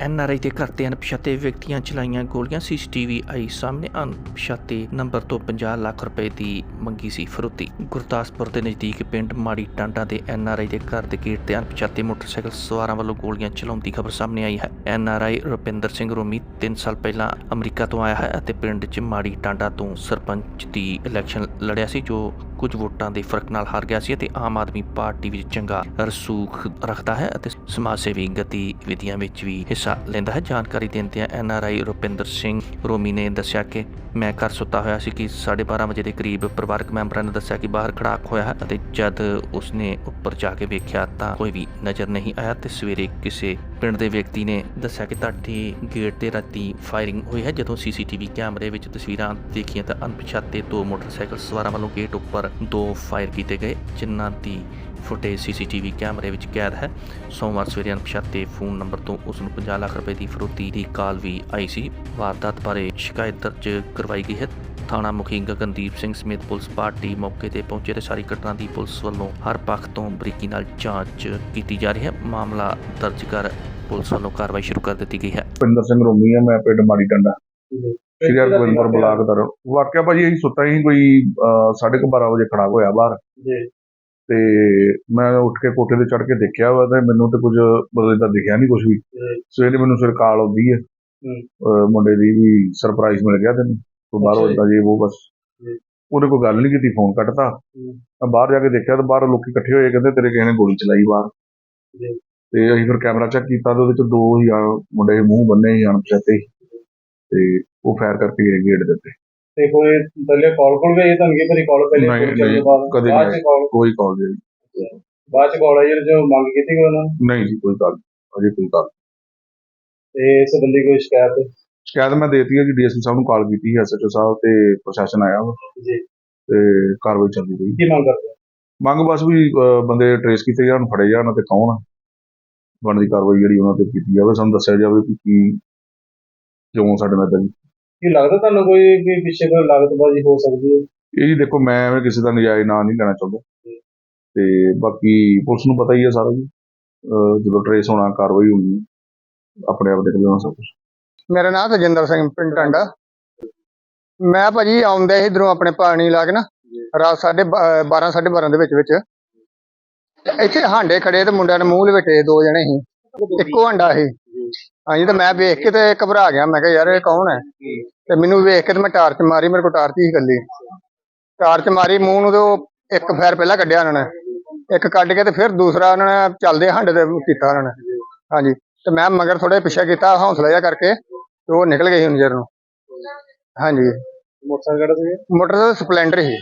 NRI ਦੇ ਘਰ ਤੇ ਅਣਪਛਾਤੇ ਵਿਅਕਤੀਆਂ ਚਲਾਈਆਂ ਗੋਲੀਆਂ ਸੀਸੀਟੀਵੀ ਆਈ ਸਾਹਮਣੇ ਅਣਪਛਾਤੇ ਨੰਬਰ ਤੋਂ 50 ਲੱਖ ਰੁਪਏ ਦੀ ਮੰਗੀ ਸੀ ਫਰੋਤੀ। ਗੁਰਦਾਸਪੁਰ ਦੇ ਨਜ਼ਦੀਕ ਪਿੰਡ ਮਾੜੀ ਟਾਂਡਾ ਦੇ ਐਨਆਰਆਈ ਦੇ ਘਰ ਦੇ ਗੇਟ ਤੇ ਅਣਪਛਾਤੇ ਮੋਟਰਸਾਈਕਲ ਸਵਾਰਾਂ ਵੱਲੋਂ ਗੋਲੀਆਂ ਚਲਾਉਣ ਦੀ ਖਬਰ ਸਾਹਮਣੇ ਆਈ ਹੈ। ਐਨਆਰਆਈ ਰੁਪਿੰਦਰ ਸਿੰਘ ਰੋਮੀ 3 ਸਾਲ ਪਹਿਲਾਂ ਅਮਰੀਕਾ ਤੋਂ ਆਇਆ ਹੈ ਅਤੇ ਪਿੰਡ 'ਚ ਮਾੜੀ ਟਾਂਡਾ ਤੋਂ ਸਰਪੰਚ ਦੀ ਇਲੈਕਸ਼ਨ ਲੜਿਆ ਸੀ, ਜੋ ਕੁਝ ਵੋਟਾਂ ਦੇ ਫ਼ਰਕ ਨਾਲ ਹਾਰ ਗਿਆ ਸੀ ਅਤੇ ਆਮ ਆਦਮੀ ਪਾਰਟੀ ਵਿੱਚ ਚੰਗਾ ਰਸੂਖ ਰੱਖਦਾ ਹੈ ਅਤੇ ਸਮਾਜ ਸੇਵੀ ਗਤੀਵਿਧੀਆਂ ਵਿੱਚ ਵੀ ਹਿੱਸਾ ਲੈਂਦਾ ਹੈ। ਜਾਣਕਾਰੀ ਦਿੰਦਿਆਂ ਆਈ ਰੁਪਿੰਦਰ ਸਿੰਘ ਰੋਮੀ ਨੇ ਦੱਸਿਆ ਕਿ ਮੈਂ ਘਰ ਸੁੱਤਾ ਹੋਇਆ ਸੀ ਕਿ 12:30 ਵਜੇ ਦੇ ਕਰੀਬ ਪਰਿਵਾਰਕ ਮੈਂਬਰਾਂ ਨੇ ਦੱਸਿਆ ਕਿ ਬਾਹਰ ਖੜਾਕ ਹੋਇਆ ਹੈ ਅਤੇ ਜਦ ਉਸਨੇ ਉੱਪਰ ਜਾ ਕੇ ਵੇਖਿਆ ਤਾਂ ਕੋਈ ਵੀ ਨਜ਼ਰ ਨਹੀਂ ਆਇਆ ਤੇ ਸਵੇਰੇ ਕਿਸੇ ਪਿੰਡ ਦੇ ਵਿਅਕਤੀ ਨੇ ਦੱਸਿਆ ਕਿ ਤੁਹਾਡੇ ਗੇਟ ਤੇ ਰਾਤੀ ਫਾਇਰਿੰਗ ਹੋਈ ਹੈ, ਜਦੋਂ ਸੀਸੀਟੀਵੀ ਕੈਮਰੇ ਵਿੱਚ ਤਸਵੀਰਾਂ ਦੇਖੀਆਂ ਤਾਂ ਅਣਪਛਾਤੇ ਦੋ ਮੋਟਰਸਾਈਕਲ ਸਵਾਰਾਂ ਵੱਲੋਂ ਗੇਟ ਉੱਪਰ ਦੋ ਫਾਇਰ ਕੀਤੇ ਗਏ, ਜਿਨ੍ਹਾਂ ਦੀ ਫੁਟੇਜ ਸੀਸੀਟੀਵੀ ਕੈਮਰੇ ਵਿੱਚ ਕੈਦ ਹੈ। ਸੋਮਵਾਰ ਸਵੇਰੇ ਅਣਪਛਾਤੇ ਫੋਨ ਨੰਬਰ ਤੋਂ ਉਸ ਨੂੰ 50 ਲੱਖ ਰੁਪਏ ਦੀ ਫਰੋਤੀ ਦੀ ਕਾਲ ਵੀ ਆਈ ਸੀ। ਵਾਰਦਾਤ ਬਾਰੇ ਸ਼ਿਕਾਇਤ ਦਰਜ ਕਰਵਾਈ ਗਈ ਹੈ। ਥਾਣਾ ਮੁਖੀ ਗਗਨਦੀਪ ਸਿੰਘ ਸਮੇਤ ਪੁਲਿਸ ਪਾਰਟੀ ਮੌਕੇ ਤੇ ਪਹੁੰਚੇ ਤੇ ਸਾਰੀ ਘਟਨਾ ਦੀ ਪੁਲਿਸ ਵੱਲੋਂ ਹਰ ਪੱਖ ਤੋਂ ਬਰੀਕੀ ਨਾਲ ਜਾਂਚ ਕੀਤੀ ਜਾ ਰਹੀ ਹੈ। ਮਾਮਲਾ ਦਰਜ ਕਰ ਪੁਲਿਸ ਵੱਲੋਂ ਕਾਰਵਾਈ ਸ਼ੁਰੂ ਕਰ ਦਿੱਤੀ ਗਈ ਹੈ ਪਿੰਦਰ ਸਿੰਘ ਰੋਮੀ ਆ ਮੈਂ ਪਿੰਡ ਮਾੜੀ ਟੰਡਾ ਸ਼੍ਰੀ ਹਰਗੋਬਿੰਦਪੁਰ ਬਲਾਕ ਦਾ ਵਾਕਿਆ ਭਾਜੀ ਅਸੀਂ ਸੁੱਤਾ ਹੀ ਕੋਈ 12:30 ਵਜੇ ਖੜਾ ਹੋਇਆ ਬਾਹਰ ਜੀ ਤੇ ਮੈਂ ਉੱਠ ਕੇ ਕੋਠੇ ਤੇ ਚੜ ਕੇ ਦੇਖਿਆ ਵਾ ਤੇ ਮੈਨੂੰ ਤੇ ਕੁਝ ਬਦਲੇ ਦਾ ਦਿਖਿਆ ਨਹੀਂ ਕੁਝ ਵੀ। ਸਵੇਰੇ ਮੈਨੂੰ ਫਿਰ ਕਾਲ ਆਉਂਦੀ ਹੈ ਹੂੰ। ਮੁੰਡੇ ਦੀ ਵੀ ਸਰਪ੍ਰਾਈਜ਼ ਮਿਲ ਗਿਆ ਤੈਨੂੰ ਤੂੰ ਬਾਹਰੋਂ ਜੀ। ਇਦਾਂ ਜੇ ਉਹ ਬਸ। ਉਹਨੇ ਕੋਈ ਗੱਲ ਨਹੀਂ ਕੀਤੀ ਫੋਨ ਕੱਟਤਾ ਹੂੰ। ਮੈਂ ਬਾਹਰ ਜਾ ਕੇ ਦੇਖਿਆ ਤਾਂ ਬਾਹਰ ਲੋਕੀ ਇਕੱਠੇ ਹੋਏ ਕਹਿੰਦੇ ਤੇਰੇ ਕਿਸੇ ਨੇ ਗੋਲੀ ਚਲਾਈ ਬਾਹਰ ਜੀ। ਤੇ ਅਸੀਂ ਫਿਰ ਕੈਮਰਾ ਚੈੱਕ ਕੀਤਾ ਤੇ ਉਹਦੇ ਚ ਦੋ ਹੀ ਮੁੰਡੇ ਦੇ ਮੂੰਹ ਬੰਨੇ ਸੀ ਅਣਪਛਾਤੇ ਹੀ। ਤੇ ਉਹ ਫਾਇਰ ਕਰਕੇ ਗਏ ਗੇਟ ਦੇ ਉੱਤੇ। ਤੇ ਕੋਈ ਪਹਿਲੇ ਕਾਲ ਕੋਲ ਗਈ ਤੁਹਾਨੂੰ ਕੀ ਪਰੀ ਕਾਲ ਪਹਿਲੇ ਨਹੀਂ, ਨਹੀਂ, ਕਦੇ ਨਹੀਂ। ਕਾਲ ਕੋਈ ਕਾਲ ਨਹੀਂ। ਬਾਅਦ ਚ ਕਾਲ ਆਈ ਜਦੋਂ ਮੰਗ ਕੀਤੀ ਉਹਨਾਂ ਨਹੀਂ ਜੀ ਕੋਈ ਗੱਲ ਅਜੇ ਕੋਈ ਗੱਲ ਤੇ ਇਸ ਸੰਬੰਧੀ ਕੋਈ ਸ਼ਿਕਾਇਤ? ਸ਼ਿਕਾਇਤ ਮੈਂ ਦੇਤੀ ਹੈ ਜੀ ਡੀਐਸਪੀ ਸਾਹਿਬ ਨੂੰ ਕਾਲ ਕੀਤੀ ਹੈ ਐਸਐਚਓ ਸਾਹਿਬ ਤੇ ਪ੍ਰਸ਼ਾਸਨ ਆਇਆ ਵਾ। ਜੀ। ਤੇ ਕਾਰਵਾਈ ਚੱਲਦੀ ਪਈ ਕੀ ਮੰਗ ਕਰਦੇ? ਮੰਗ ਬਸ ਵੀ ਬੰਦੇ ਟਰੇਸ ਕੀਤੇ ਜਾਣ ਫੜੇ ਜਾਣ ਤੇ ਕੌਣ ਆ। ਬਣਦੀ ਕਾਰਵਾਈ ਜਿਹੜੀ ਉਹਨਾਂ ਤੇ ਕੀਤੀ ਜਾਵੇ ਸਾਨੂੰ ਦੱਸਿਆ ਜਾਵੇ ਕਿ ਕੀ ਕਿਉਂ ਸਾਡੇ ਨਾਲ ਜੀ ਕੀ ਲੱਗਦਾ ਤੁਹਾਨੂੰ ਕੋਈ ਵੀ ਪਿੱਛੇ ਕੋਈ ਲਾਗਤਬਾਜ਼ੀ ਹੋ ਸਕਦੀ ਹੈ? ਇਹ ਜੀ ਦੇਖੋ ਮੈਂ ਐਵੇਂ ਕਿਸੇ ਦਾ ਨਜਾਇਜ਼ ਨਾਂ ਨਹੀਂ ਲੈਣਾ ਚਾਹੁੰਦਾ। ਤੇ ਬਾਕੀ ਪੁਲਿਸ ਨੂੰ ਪਤਾ ਹੀ ਹੈ ਸਾਰਾ ਜੀ। ਜਦੋਂ ਟਰੇਸ ਹੋਣਾ ਕਾਰਵਾਈ ਹੋਣੀ ਆਪਣੇ ਆਪ ਦੇਖ ਲੈਣਾ ਸਭ ਕੁਛ। ਮੇਰਾ ਨਾਮ ਤਜਿੰਦਰ ਸਿੰਘ ਪਿੰਡ ਟਾਂਡਾ। ਮੈਂ ਭਾਜੀ ਆਉਂਦਾ ਸੀ ਇਧਰੋਂ ਆਪਣੇ ਪਾਣੀ ਲਾ ਕੇ ਨਾ ਰਾਤ ਸਾਢੇ 12 12:30 ਦੇ ਵਿੱਚ ਵਿੱਚ। ਇੱਥੇ ਹਾਂਡੇ ਖੜੇ ਤੇ ਮੁੰਡਿਆਂ ਨੇ ਮੂੰਹ ਲਵੇਟੇ ਦੋ ਜਣੇ ਸੀ। ਇੱਕੋ ਹਾਂਡਾ ਸੀ। ਹਾਂਜੀ ਤੇ ਮੈਂ ਵੇਖ ਕੇ ਤੇ ਘਬਰਾ ਗਿਆ। ਮੈਂ ਕਿਹਾ ਯਾਰ ਇਹ ਕੌਣ ਹੈ? ਤੇ ਮੈਨੂੰ ਵੇਖ ਕੇ ਤੇ ਮੈਂ ਟਾਰਚ ਮਾਰੀ ਮੇਰੇ ਕੋਲ ਟਾਰਚ ਹੀ ਇਕੱਲੀ। ਟਾਰਚ ਮਾਰੀ ਮੂੰਹ ਨੂੰ ਤੇ ਉਹ ਇੱਕ ਫੈਰ ਪਹਿਲਾਂ ਕੱਢਿਆ ਉਹਨਾਂ ਨੇ। ਇੱਕ ਕੱਢ ਕੇ ਤੇ ਫਿਰ ਦੂਸਰਾ ਉਹਨਾਂ ਨੇ ਚੱਲਦੇ ਹਾਂਡੇ ਤੇ ਕੀਤਾ ਉਹਨਾਂ ਨੇ। ਹਾਂਜੀ ਤੇ ਮੈਂ ਮਗਰ ਥੋੜੇ ਪਿੱਛੇ ਕੀਤਾ ਹੌਸਲਾ ਜਿਹਾ ਕਰਕੇ ਤੇ ਉਹ ਨਿਕਲ ਗਏ ਸੀ ਨਜ਼ਰ ਨੂੰ। ਹਾਂਜੀ। ਮੋਟਰਸਾਈਕਲ ਕਿਹੜਾ ਸੀ ਮੋਟਰ ਦਾ ਸਪਲੈਂਡਰ ਸੀ।